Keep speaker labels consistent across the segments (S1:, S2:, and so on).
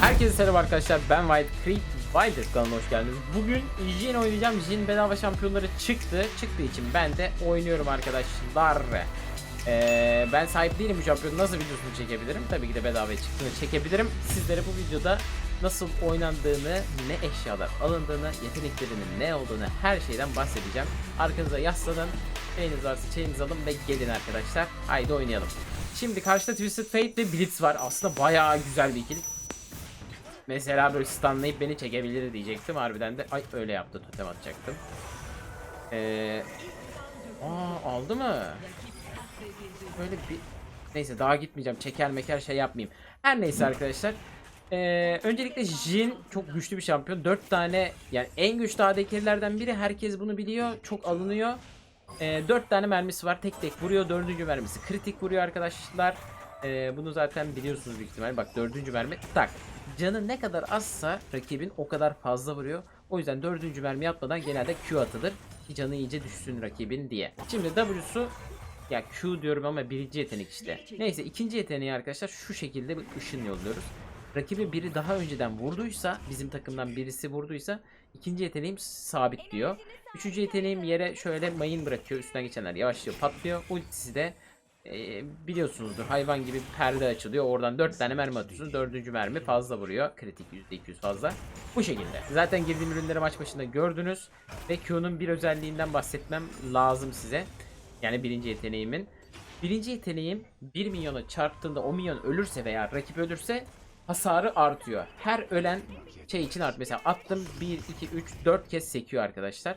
S1: Herkese selam arkadaşlar ben White Creek Wilders kanalına hoş geldiniz. Bugün Jin oynayacağım. Jin bedava şampiyonları çıktı. Çıktığı için ben de oynuyorum arkadaşlar. Ee, ben sahip değilim bu şampiyonun nasıl videosunu çekebilirim? Tabii ki de bedavaya çıktığını çekebilirim. Sizlere bu videoda nasıl oynandığını, ne eşyalar alındığını, yeteneklerinin ne olduğunu her şeyden bahsedeceğim. Arkanıza yaslanın, eliniz varsa çayınızı alın ve gelin arkadaşlar. Haydi oynayalım. Şimdi karşıda Twisted Fate ve Blitz var. Aslında bayağı güzel bir ikili. Mesela böyle stunlayıp beni çekebilir diyecektim. Harbiden de ay öyle yaptı totem atacaktım. Ee, aa aldı mı? Böyle bir neyse daha gitmeyeceğim. Çeker meker şey yapmayayım. Her neyse arkadaşlar. Ee, öncelikle Jin çok güçlü bir şampiyon. 4 tane yani en güçlü ADC'lerden biri. Herkes bunu biliyor. Çok alınıyor. Ee, 4 tane mermisi var. Tek tek vuruyor. Dördüncü mermisi kritik vuruyor arkadaşlar. Ee, bunu zaten biliyorsunuz büyük ihtimal. Bak dördüncü mermi tak. Canı ne kadar azsa rakibin o kadar fazla vuruyor. O yüzden dördüncü mermi atmadan genelde Q atılır. Ki canı iyice düşsün rakibin diye. Şimdi W'su ya Q diyorum ama birinci yetenek işte. Neyse ikinci yeteneği arkadaşlar şu şekilde bir ışın yolluyoruz. Rakibi biri daha önceden vurduysa bizim takımdan birisi vurduysa ikinci yeteneğim sabit diyor. Üçüncü yeteneğim yere şöyle mayın bırakıyor. Üstten geçenler yavaşlıyor patlıyor. Ultisi de biliyorsunuzdur hayvan gibi perde açılıyor. Oradan 4 tane mermi atıyorsun. Dördüncü mermi fazla vuruyor. Kritik %200 fazla. Bu şekilde. Zaten girdiğim ürünleri maç başında gördünüz. Ve Q'nun bir özelliğinden bahsetmem lazım size. Yani birinci yeteneğimin. Birinci yeteneğim 1 milyona çarptığında o milyon ölürse veya rakip ölürse hasarı artıyor. Her ölen şey için art. Mesela attım 1, 2, 3, 4 kez sekiyor arkadaşlar.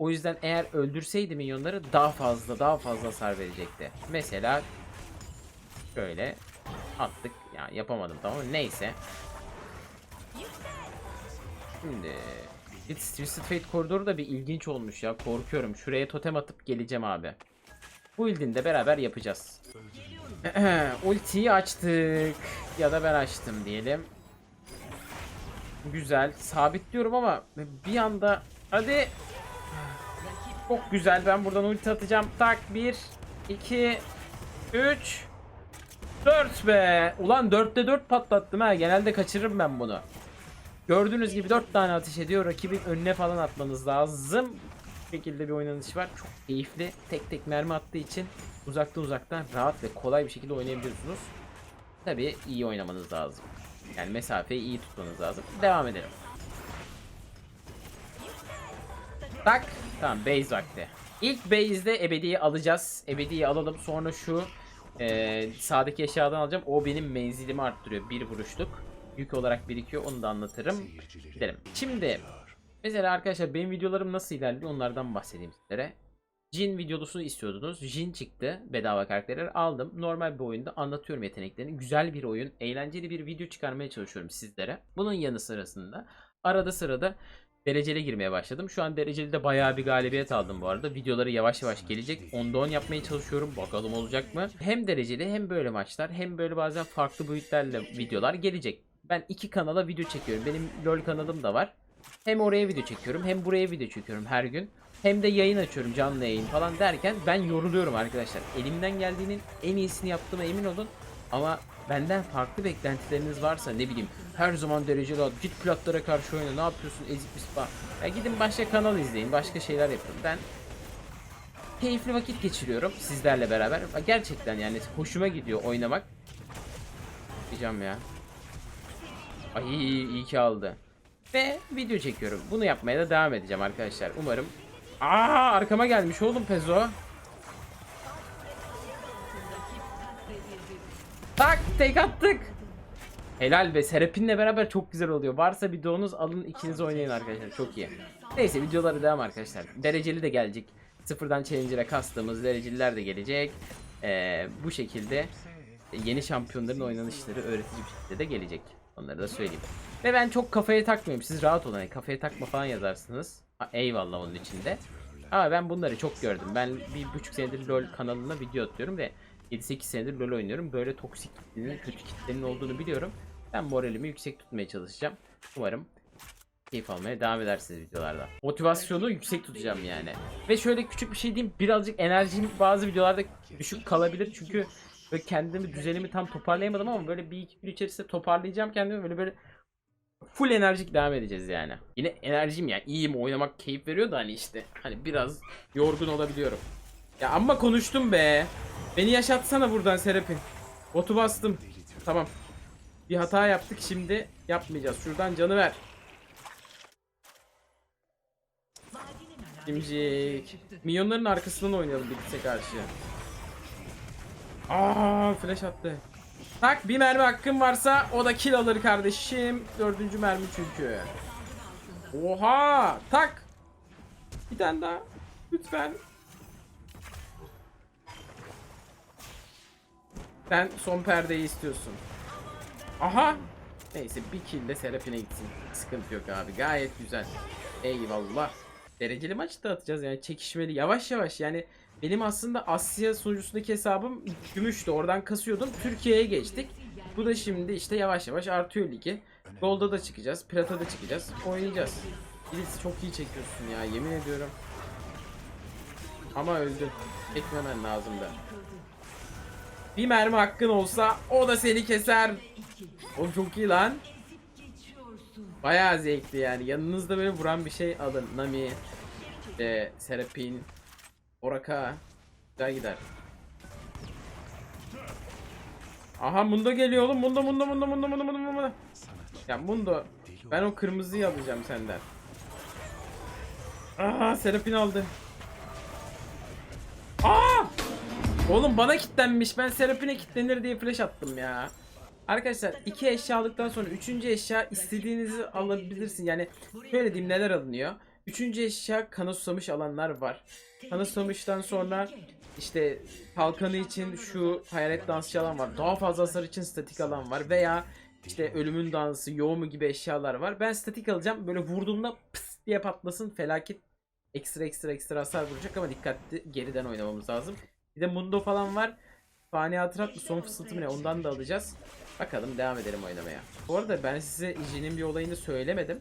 S1: O yüzden eğer öldürseydi milyonları daha fazla daha fazla hasar verecekti. Mesela şöyle attık. Yani yapamadım tamam? Neyse. Şimdi Twisted Fate koridoru da bir ilginç olmuş ya. Korkuyorum. Şuraya totem atıp geleceğim abi. Bu ildinde beraber yapacağız. Ultiyi açtık. Ya da ben açtım diyelim. Güzel. Sabitliyorum ama bir anda hadi çok güzel. Ben buradan ulti atacağım. Tak 1 2 3 4 be. Ulan 4'te 4 patlattım ha. Genelde kaçırırım ben bunu. Gördüğünüz gibi 4 tane ateş ediyor. Rakibin önüne falan atmanız lazım. Bu şekilde bir oynanış var. Çok keyifli. Tek tek mermi attığı için uzaktan uzaktan rahat ve kolay bir şekilde oynayabiliyorsunuz. Tabi iyi oynamanız lazım. Yani mesafeyi iyi tutmanız lazım. Devam edelim. Tak. Tamam base vakti. İlk base'de ebediyi alacağız. Ebediyi alalım. Sonra şu e, sağdaki eşyadan alacağım. O benim menzilimi arttırıyor. Bir vuruşluk. Yük olarak birikiyor. Onu da anlatırım. Gidelim. Şimdi mesela arkadaşlar benim videolarım nasıl ilerliyor onlardan bahsedeyim sizlere. Jin videosu istiyordunuz. Jin çıktı. Bedava karakterleri aldım. Normal bir oyunda anlatıyorum yeteneklerini. Güzel bir oyun. Eğlenceli bir video çıkarmaya çalışıyorum sizlere. Bunun yanı sırasında arada sırada dereceli girmeye başladım. Şu an dereceli de bayağı bir galibiyet aldım bu arada. Videoları yavaş yavaş gelecek. 10'da 10 yapmaya çalışıyorum. Bakalım olacak mı? Hem dereceli hem böyle maçlar hem böyle bazen farklı boyutlarla videolar gelecek. Ben iki kanala video çekiyorum. Benim LoL kanalım da var. Hem oraya video çekiyorum hem buraya video çekiyorum her gün. Hem de yayın açıyorum canlı yayın falan derken ben yoruluyorum arkadaşlar. Elimden geldiğinin en iyisini yaptığıma emin olun. Ama benden farklı beklentileriniz varsa ne bileyim her zaman dereceli at git platlara karşı oyna ne yapıyorsun ezik bir spa. Ya gidin başka kanal izleyin başka şeyler yapın. Ben keyifli vakit geçiriyorum sizlerle beraber. Gerçekten yani hoşuma gidiyor oynamak. Diyeceğim ya. Ay iyi ki aldı. Ve video çekiyorum. Bunu yapmaya da devam edeceğim arkadaşlar. Umarım. Aa arkama gelmiş oğlum Pezo. Tak tek attık. Helal be Serapin'le beraber çok güzel oluyor. Varsa bir donuz alın ikiniz oynayın arkadaşlar. Çok iyi. Neyse videoları devam arkadaşlar. Dereceli de gelecek. Sıfırdan challenger'a kastığımız dereceliler de gelecek. Ee, bu şekilde yeni şampiyonların oynanışları öğretici bir şekilde de gelecek. Onları da söyleyeyim. Ve ben çok kafaya takmıyorum. Siz rahat olun. Yani kafaya takma falan yazarsınız. Ha, eyvallah onun içinde. Ama ben bunları çok gördüm. Ben bir buçuk senedir LoL kanalına video atıyorum ve 7-8 senedir LoL oynuyorum. Böyle toksik kitlenin, kötü kitlenin olduğunu biliyorum. Ben moralimi yüksek tutmaya çalışacağım. Umarım keyif almaya devam edersiniz videolarda. Motivasyonu yüksek tutacağım yani. Ve şöyle küçük bir şey diyeyim. Birazcık enerjim bazı videolarda düşük kalabilir. Çünkü böyle kendimi düzenimi tam toparlayamadım ama böyle bir iki gün içerisinde toparlayacağım kendimi. Böyle böyle full enerjik devam edeceğiz yani. Yine enerjim ya iyiyim oynamak keyif veriyor da hani işte hani biraz yorgun olabiliyorum. Ya amma konuştum be. Beni yaşatsana buradan Serap'in. Botu bastım. Tamam. Bir hata yaptık şimdi yapmayacağız. Şuradan canı ver. Kimcik. Minyonların arkasından oynayalım Blitz'e karşı. Aa flash attı. Tak bir mermi hakkın varsa o da kill alır kardeşim. Dördüncü mermi çünkü. Oha tak. Bir tane daha. Lütfen. Sen son perdeyi istiyorsun. Aha. Neyse bir kill de Serapine gitsin. Sıkıntı yok abi. Gayet güzel. Eyvallah. Dereceli maç da atacağız yani çekişmeli yavaş yavaş yani benim aslında Asya sunucusundaki hesabım gümüştü. Oradan kasıyordum. Türkiye'ye geçtik. Bu da şimdi işte yavaş yavaş artıyor ligi. Gold'a da çıkacağız Plata da çıkacağız. Oynayacağız. Birisi çok iyi çekiyorsun ya yemin ediyorum. Ama öldün Çekmemen lazımdı Bir mermi hakkın olsa o da seni keser. O çok iyi lan. Bayağı zevkli yani. Yanınızda böyle vuran bir şey alın. Nami, işte Serapin, Oraka. Güzel gider. Aha Mundo geliyor oğlum. Mundo Mundo Mundo Mundo Mundo Mundo Mundo. Ya Mundo ben o kırmızıyı alacağım senden. Aha Serapin aldı. Aa! Oğlum bana kitlenmiş. Ben Serapine kitlenir diye flash attım ya. Arkadaşlar iki eşya aldıktan sonra üçüncü eşya istediğinizi alabilirsin. Yani şöyle diyeyim neler alınıyor. Üçüncü eşya kana susamış alanlar var. Kana susamıştan sonra işte kalkanı için şu hayalet dansçı alan var. Daha fazla hasar için statik alan var. Veya işte ölümün dansı, yoğumu gibi eşyalar var. Ben statik alacağım. Böyle vurduğumda pıs diye patlasın. Felaket ekstra ekstra ekstra hasar vuracak ama dikkatli geriden oynamamız lazım. Bir de Mundo falan var. Fani hatırat mı son fısıltı mı ne ondan da alacağız. Bakalım devam edelim oynamaya. Bu arada ben size Jin'in bir olayını söylemedim.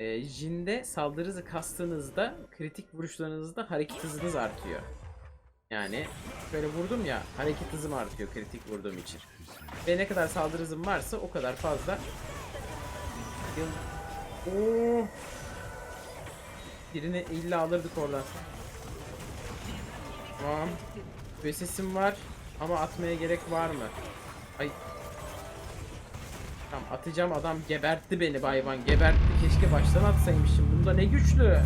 S1: Ee, Jin'de saldırı kastığınızda kritik vuruşlarınızda hareket hızınız artıyor. Yani böyle vurdum ya hareket hızım artıyor kritik vurduğum için. Ve ne kadar saldırı hızım varsa o kadar fazla. Oo. Birini illa alırdık oradan. Tamam. Bir sesim var ama atmaya gerek var mı? Ay Tamam atacağım. Adam gebertti beni bayvan gebertti. Keşke baştan atsaymışım. Bunda ne güçlü.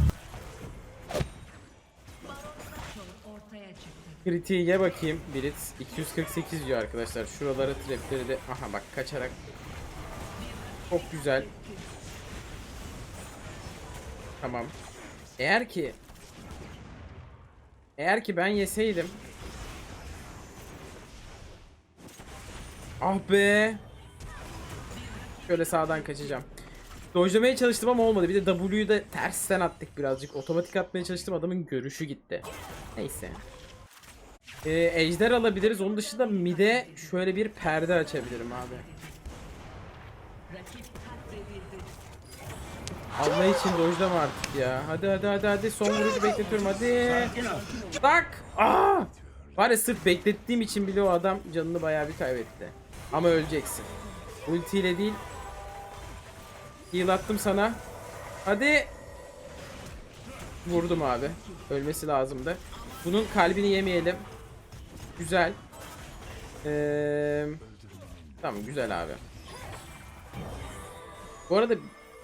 S1: Kritiği ye bakayım. Blitz 248 diyor arkadaşlar. Şuraları trapleri de aha bak kaçarak. Çok güzel. Tamam. Eğer ki Eğer ki ben yeseydim Ah be Şöyle sağdan kaçacağım. Dojlamaya çalıştım ama olmadı. Bir de W'yu da tersten attık birazcık. Otomatik atmaya çalıştım adamın görüşü gitti. Neyse. Ee, ejder alabiliriz. Onun dışında mide şöyle bir perde açabilirim abi. Allah için dojlama artık ya. Hadi hadi hadi hadi son vuruşu bekletiyorum hadi. Tak. Aa! Var ya sırf beklettiğim için bile o adam canını bayağı bir kaybetti. Ama öleceksin. Ultiyle değil. Heal attım sana. Hadi. Vurdum abi. Ölmesi lazımdı. Bunun kalbini yemeyelim. Güzel. Ee, tamam güzel abi. Bu arada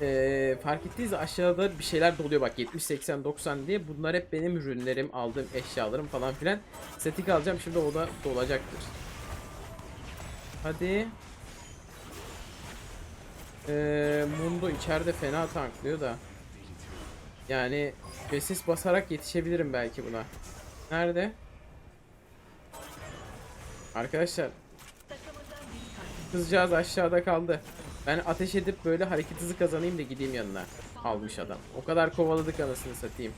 S1: ee, fark ettiyse aşağıda bir şeyler doluyor bak 70 80 90 diye bunlar hep benim ürünlerim aldığım eşyalarım falan filan statik alacağım şimdi o da dolacaktır hadi ee, Mundo içeride fena tanklıyor da yani besis basarak yetişebilirim belki buna nerede arkadaşlar kızcağız aşağıda kaldı ben ateş edip böyle hareket hızı kazanayım da gideyim yanına. Almış adam. O kadar kovaladık anasını satayım.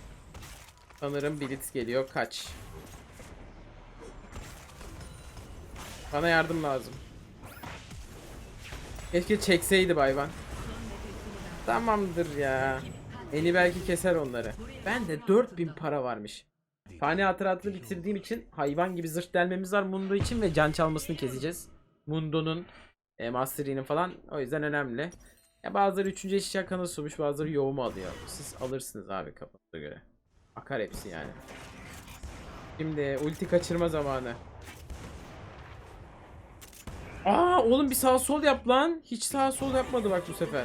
S1: Sanırım Blitz geliyor. Kaç. Bana yardım lazım. Keşke çekseydi bayvan. Tamamdır ya. Eni belki keser onları. Ben de 4000 para varmış. Fani hatıratını bitirdiğim için hayvan gibi zırh delmemiz var Mundo için ve can çalmasını keseceğiz. Mundo'nun e, Master Yi'nin falan. O yüzden önemli. Ya bazıları 3. eşya kanı sunmuş bazıları yoğumu alıyor. Siz alırsınız abi kafanıza göre. Akar hepsi yani. Şimdi ulti kaçırma zamanı. Aa oğlum bir sağ sol yap lan. Hiç sağ sol yapmadı bak bu sefer.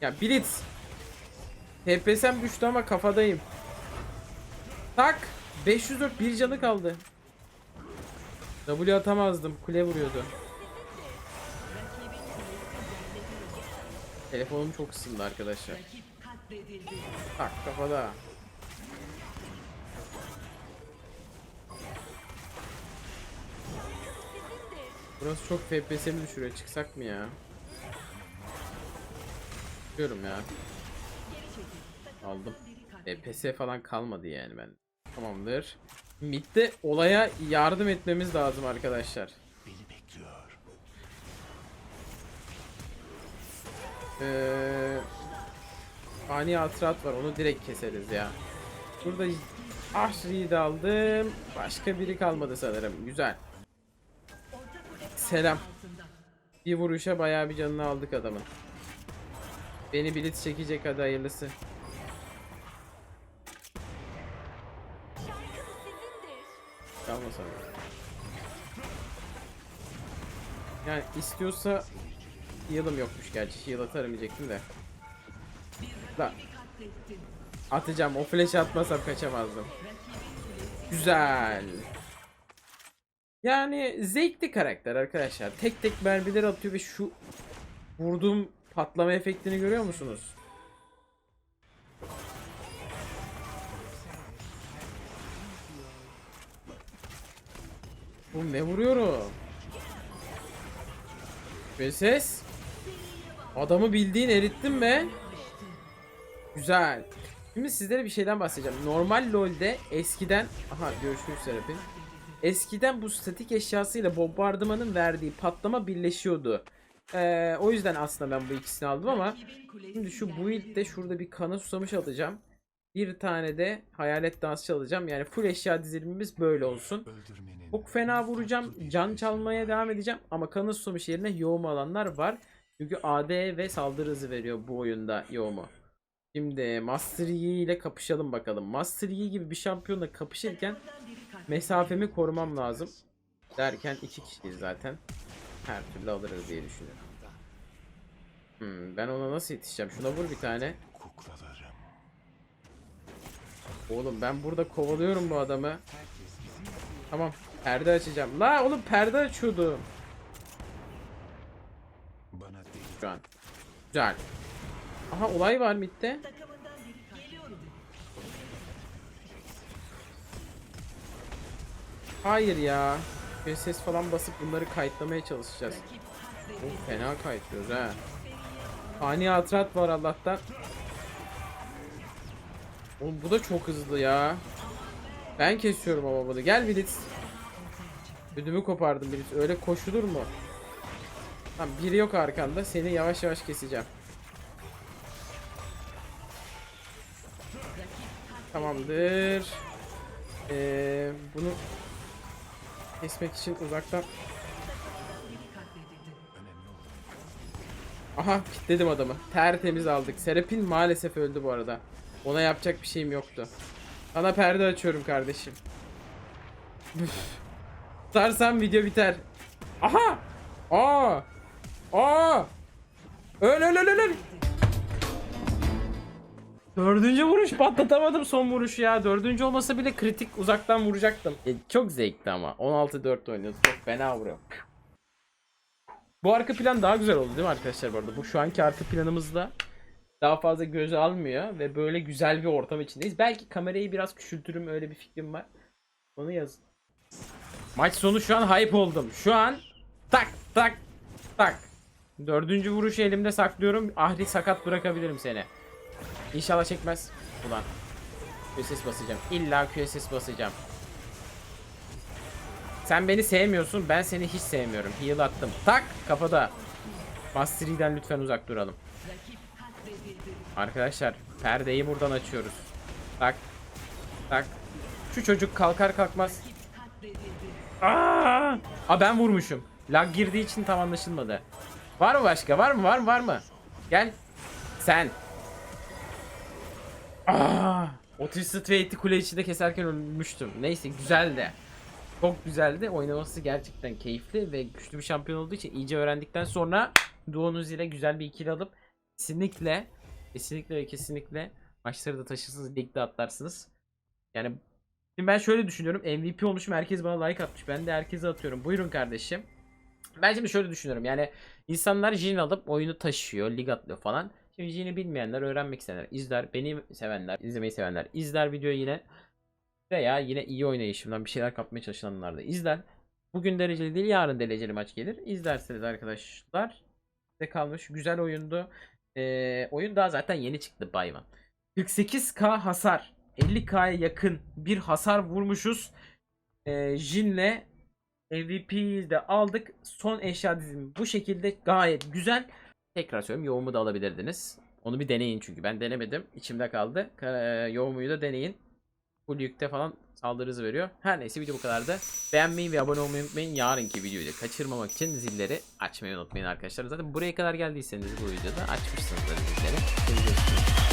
S1: Ya Blitz. TPS'm düştü ama kafadayım. Tak. 504 bir canı kaldı. W atamazdım. Kule vuruyordu. Telefonum çok ısındı arkadaşlar. Tak kafada. Burası çok FPS'imi düşürüyor. Çıksak mı ya? Çıkıyorum ya. Aldım. FPS falan kalmadı yani ben. Tamamdır. Mid'de olaya yardım etmemiz lazım arkadaşlar. Ee, ani hatırat var onu direkt keseriz ya. Burada Ahri'yi de aldım. Başka biri kalmadı sanırım. Güzel. Selam. Bir vuruşa bayağı bir canını aldık adamın. Beni blitz çekecek hadi hayırlısı. Kalmasam. Yani istiyorsa heal'ım yokmuş gerçi. Heal atarım diyecektim de. Da. Atacağım. O flash'ı atmasam kaçamazdım. Güzel. Yani zevkli karakter arkadaşlar. Tek tek mermiler atıyor ve şu vurduğum patlama efektini görüyor musunuz? Bu ne vuruyorum? Ve ses. Adamı bildiğin erittin be. Güzel. Şimdi sizlere bir şeyden bahsedeceğim. Normal LoL'de eskiden aha görüşürüz Serap'in. Eskiden bu statik eşyasıyla bombardımanın verdiği patlama birleşiyordu. Ee, o yüzden aslında ben bu ikisini aldım ama şimdi şu build'de şurada bir kana susamış alacağım. Bir tane de hayalet dansçı alacağım. Yani full eşya dizilimimiz böyle olsun. Çok fena vuracağım. Can çalmaya devam edeceğim. Ama kanı susamış yerine yoğum alanlar var. Çünkü AD ve saldırı hızı veriyor bu oyunda yoğumu. Şimdi Master Yi ile kapışalım bakalım. Master Yi gibi bir şampiyonla kapışırken mesafemi korumam lazım. Derken iki kişiyiz zaten. Her türlü alırız diye düşünüyorum. Hmm, ben ona nasıl yetişeceğim? Şuna vur bir tane. Oğlum ben burada kovalıyorum bu adamı. Tamam. Perde açacağım. La oğlum perde açıyordum. Şu an. Güzel. Aha olay var midde. Hayır ya. Ses falan basıp bunları kayıtlamaya çalışacağız. Oğlum fena kayıtlıyoruz ha. Ani hatırat var Allah'tan. Oğlum bu da çok hızlı ya. Ben kesiyorum ama bunu. Gel Blitz. Ödümü kopardım Blitz. Öyle koşulur mu? Tamam biri yok arkanda. Seni yavaş yavaş keseceğim. Tamamdır. Ee, bunu kesmek için uzaktan Aha kilitledim adamı. Tertemiz aldık. Serapin maalesef öldü bu arada. Ona yapacak bir şeyim yoktu. Sana perde açıyorum kardeşim. Üf. Tutarsam video biter. Aha! Aa! Aa! Öl öl öl öl. Dördüncü vuruş patlatamadım son vuruşu ya. Dördüncü olmasa bile kritik uzaktan vuracaktım. E, çok zevkli ama. 16-4 oynuyoruz. Çok fena vuruyor. Bu arka plan daha güzel oldu değil mi arkadaşlar bu arada? Bu şu anki arka planımızda daha fazla göze almıyor ve böyle güzel bir ortam içindeyiz. Belki kamerayı biraz küçültürüm öyle bir fikrim var. Onu yazın. Maç sonu şu an hype oldum. Şu an tak tak tak. Dördüncü vuruşu elimde saklıyorum. Ahri sakat bırakabilirim seni. İnşallah çekmez. Ulan. QSS basacağım. İlla QSS basacağım. Sen beni sevmiyorsun. Ben seni hiç sevmiyorum. Heal attım. Tak kafada. Mastery'den lütfen uzak duralım. Arkadaşlar perdeyi buradan açıyoruz. Tak. Tak. Şu çocuk kalkar kalkmaz. Aa! Aa ben vurmuşum. Lag girdiği için tam anlaşılmadı. Var mı başka? Var mı? Var mı? Var mı? Gel. Sen. Aa, o Twisted Fate'i kule içinde keserken ölmüştüm. Neyse güzel de. Çok güzeldi. Oynaması gerçekten keyifli ve güçlü bir şampiyon olduğu için iyice öğrendikten sonra Duonuz ile güzel bir ikili alıp kesinlikle kesinlikle ve kesinlikle maçları da taşırsınız, ligde atlarsınız. Yani şimdi ben şöyle düşünüyorum. MVP olmuşum. Herkes bana like atmış. Ben de herkese atıyorum. Buyurun kardeşim. Ben şimdi şöyle düşünüyorum. Yani insanlar Jin alıp oyunu taşıyor, lig atlıyor falan. Jin'i bilmeyenler, öğrenmek isteyenler izler. Beni sevenler, izlemeyi sevenler izler videoyu yine. Veya yine iyi oynayışımdan bir şeyler kapmaya çalışanlar da izler. Bugün dereceli değil, yarın dereceli maç gelir. İzlersiniz arkadaşlar. Size kalmış. Güzel oyundu. Ee, oyun daha zaten yeni çıktı Bayvan. 48k hasar. 50k'ya yakın bir hasar vurmuşuz. Ee, Jin'le MVP'yi de aldık. Son eşya dizimi bu şekilde gayet güzel. Tekrar söylüyorum yoğumu da alabilirdiniz. Onu bir deneyin çünkü ben denemedim. İçimde kaldı. Ka- e, Yoğumuyu da deneyin. Full yükte falan saldırı veriyor. Her neyse video bu kadardı. Beğenmeyi ve abone olmayı unutmayın. Yarınki videoyu da kaçırmamak için zilleri açmayı unutmayın arkadaşlar. Zaten buraya kadar geldiyseniz bu videoda açmışsınızdır zilleri. Görüşürüz.